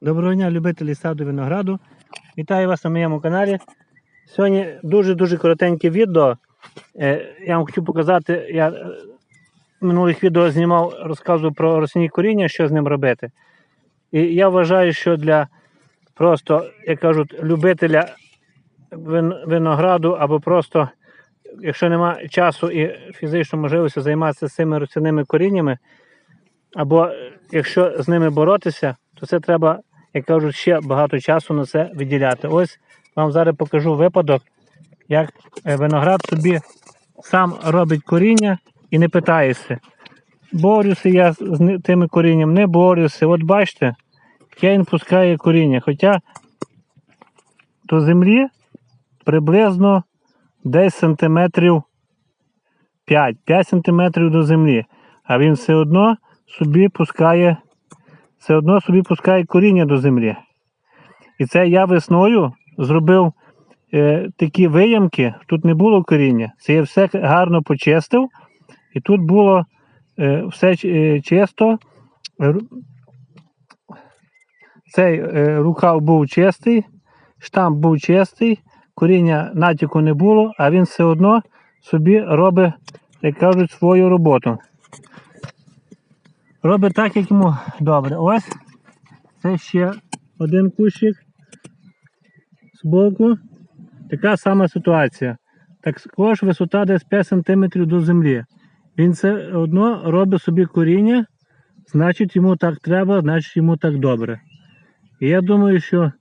Доброго дня, любителі саду винограду. Вітаю вас на моєму каналі. Сьогодні дуже-дуже коротеньке відео. Е, Я вам хочу показати, я е, в минулих відео знімав, розказував про російні коріння, що з ним робити. І я вважаю, що для просто, як кажуть, любителя винограду або просто, якщо немає часу і фізичної можливості займатися цими рослинними коріннями, або е, якщо з ними боротися, то це треба, як кажуть, ще багато часу на це виділяти. Ось вам зараз покажу випадок, як е, виноград собі сам робить коріння і не питається. Борюся я з тими корінням, не борюся. От бачите, яке він пускає коріння. Хоча до землі приблизно десь сантиметрів 5, 5 сантиметрів до землі. А він все одно собі пускає, все одно собі пускає коріння до землі. І це я весною зробив е, такі виямки, тут не було коріння. Це я все гарно почистив, і тут було е, все е, чисто. Цей е, рукав був чистий, штамп був чистий, коріння натяку не було, а він все одно собі робить, як кажуть, свою роботу. Робить так, як йому добре. Ось це ще один кущик збоку. Така сама ситуація. Також висота десь 5 см до землі. Він все одно робить собі коріння, значить йому так треба, значить йому так добре. І я думаю, що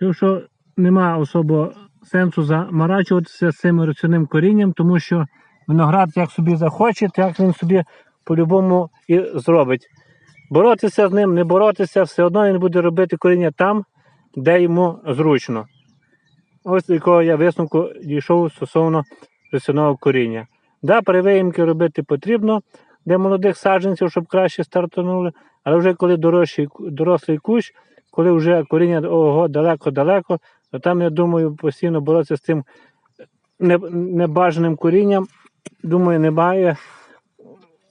якщо нема особо сенсу заморачуватися з цим рослинним корінням, тому що виноград як собі захоче, так він собі по-любому і зробить. Боротися з ним, не боротися, все одно він буде робити коріння там, де йому зручно. Ось якого я висновку дійшов стосовно рослинного коріння. Да, перевиїмки робити потрібно для молодих саджанців, щоб краще стартанули, але вже коли дорожчий, дорослий кущ, коли вже коріння ого, далеко-далеко, то там, я думаю, постійно боротися з цим небажаним корінням, думаю, немає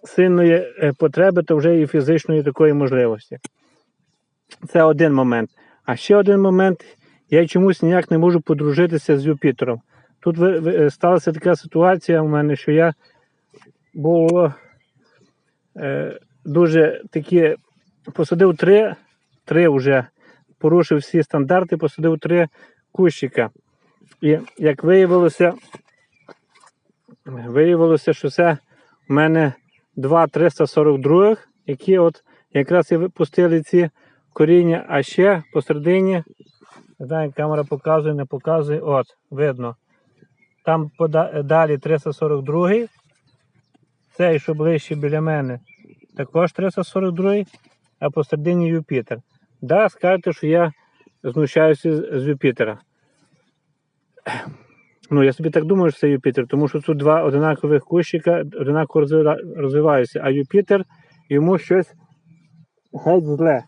сильної е, потреби, то вже і фізичної такої можливості. Це один момент. А ще один момент, я чомусь ніяк не можу подружитися з Юпітером. Тут е, сталася така ситуація у мене, що я було е, дуже такі, посадив три, три вже, порушив всі стандарти, посадив три кущика. І як виявилося, виявилося, що це у мене два 342, які от якраз і випустили ці коріння, а ще посередині, знаю, камера показує, не показує, от, видно. Там далі 342, цей, що ближче біля мене, також 342, а посередині Юпітер. Да, скажете, що я знущаюся з Юпітера. Ну, я собі так думаю, що це Юпітер, тому що тут два одинакових кущика одинаково розвива- розвиваються, а Юпітер йому щось геть зле.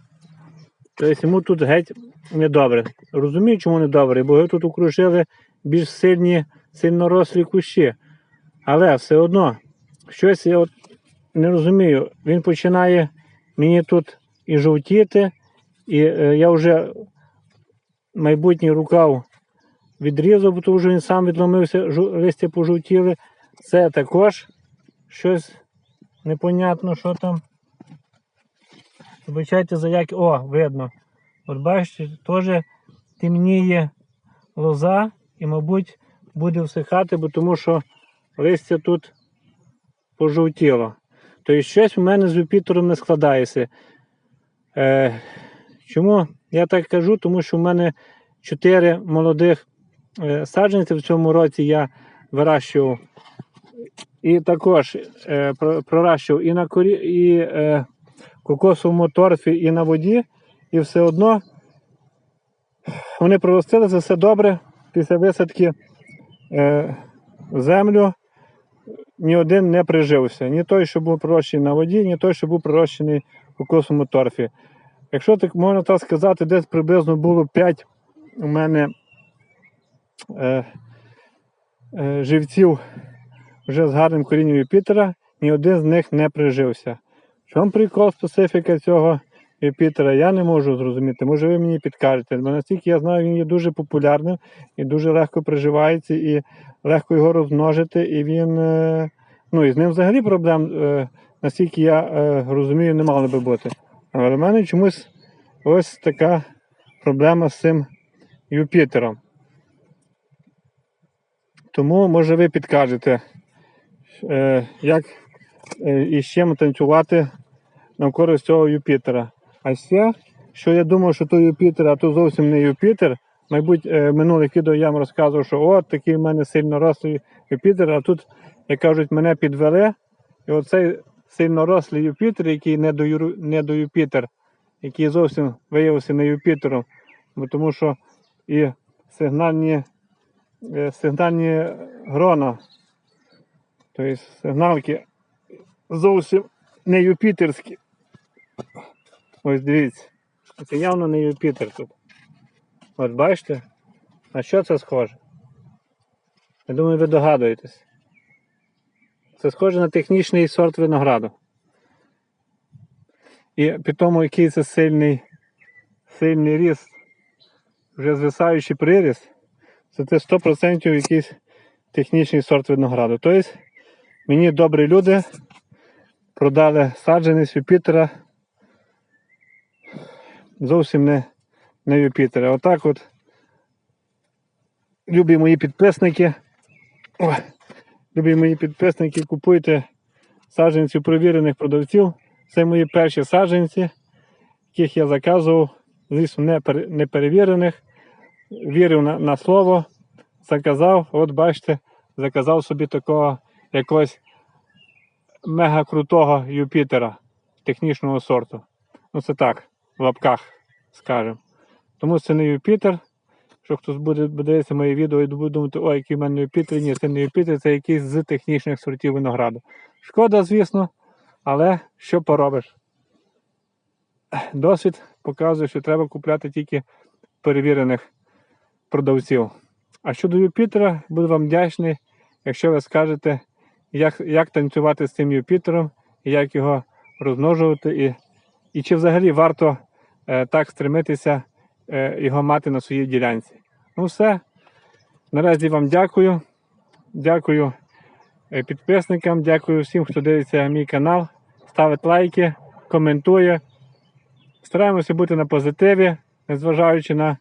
Тобто йому тут геть недобре. Розумію, чому недобре, бо його тут окружили більш сильні, сильно рослі кущі. Але все одно, щось я от не розумію. Він починає мені тут і жовтіти, і е, я вже майбутній рукав відрізав, бо тому що він сам відломився, листя пожовтіли. Це також щось непонятно, що там. Вибачайте за як. О, видно. От бачите, теж темніє лоза і, мабуть, буде всихати, бо тому що листя тут пожовтіло. Тобто щось у мене з Юпітером не складається. Е, чому я так кажу? Тому що в мене чотири молодих саджанці в цьому році я вирощував. І також е, про- пророщував і на корі, і е, кокосовому торфі, і на воді, і все одно вони проростилися все добре після висадки е, землю. Ні один не прижився. Ні той, що був пророщений на воді, ні той, що був пророщений в кокосовому торфі. Якщо так можна так сказати, десь приблизно було 5 у мене е, е, живців вже з гарним корінням Юпітера, ні один з них не прижився. В чому прикол специфіка цього? Юпітера, я не можу зрозуміти. Може ви мені підкажете. Бо наскільки я знаю, він є дуже популярним і дуже легко приживається, і легко його розмножити, і він. е, Ну і з ним взагалі проблем, наскільки я розумію, не мало би бути. Але в мене чомусь ось така проблема з цим Юпітером. Тому, може, ви підкажете, е, як е, і з чим танцювати на користь цього Юпітера. А ще, що я думав, що то Юпітер, а то зовсім не Юпітер. Мабуть, е, минулих відео я вам розказував, що от такий в мене сильно рослий Юпітер, а тут, як кажуть, мене підвели. І оцей сильно рослий Юпітер, який не до, Юру- не до Юпітер, який зовсім виявився не Юпітером, тому що і сигнальні, сигнальні грона, тобто сигналки зовсім не юпітерські. Ось дивіться. Це явно не Юпітер тут. От бачите? На що це схоже? Я думаю, ви догадуєтесь. Це схоже на технічний сорт винограду. І при тому, який це сильний, сильний ріст, вже звисаючий приріст, це це 100% якийсь технічний сорт винограду. Тобто мені добрі люди продали саджанець Юпітера зовсім не, не Юпітера. Отак от, любі мої підписники, ой, любі мої підписники, купуйте саджанці у провірених продавців. Це мої перші саджанці, яких я заказував, звісно, не перевірених. Вірив на, на слово, заказав, от бачите, заказав собі такого якогось мега крутого Юпітера технічного сорту. Ну це так, в лапках, скажемо. Тому це не Юпітер. Що хтось буде дивитися моє відео і буде думати, ой, який в мене Юпітер. Ні, це не Юпітер, це якийсь з технічних сортів винограду. Шкода, звісно, але що поробиш? Досвід показує, що треба купляти тільки перевірених продавців. А щодо Юпітера, буду вам вдячний, якщо ви скажете, як, як танцювати з цим Юпітером, як його розмножувати, і, і чи взагалі варто е, так стремитися е, його мати на своїй ділянці. Ну все. Наразі вам дякую. Дякую е, підписникам, дякую всім, хто дивиться мій канал, ставить лайки, коментує. Стараємося бути на позитиві, незважаючи на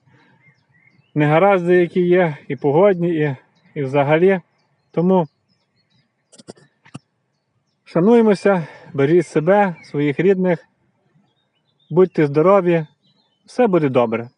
негаразди, які є, і погодні, і, і взагалі. Тому шануємося, беріть себе, своїх рідних, будьте здорові, все буде добре.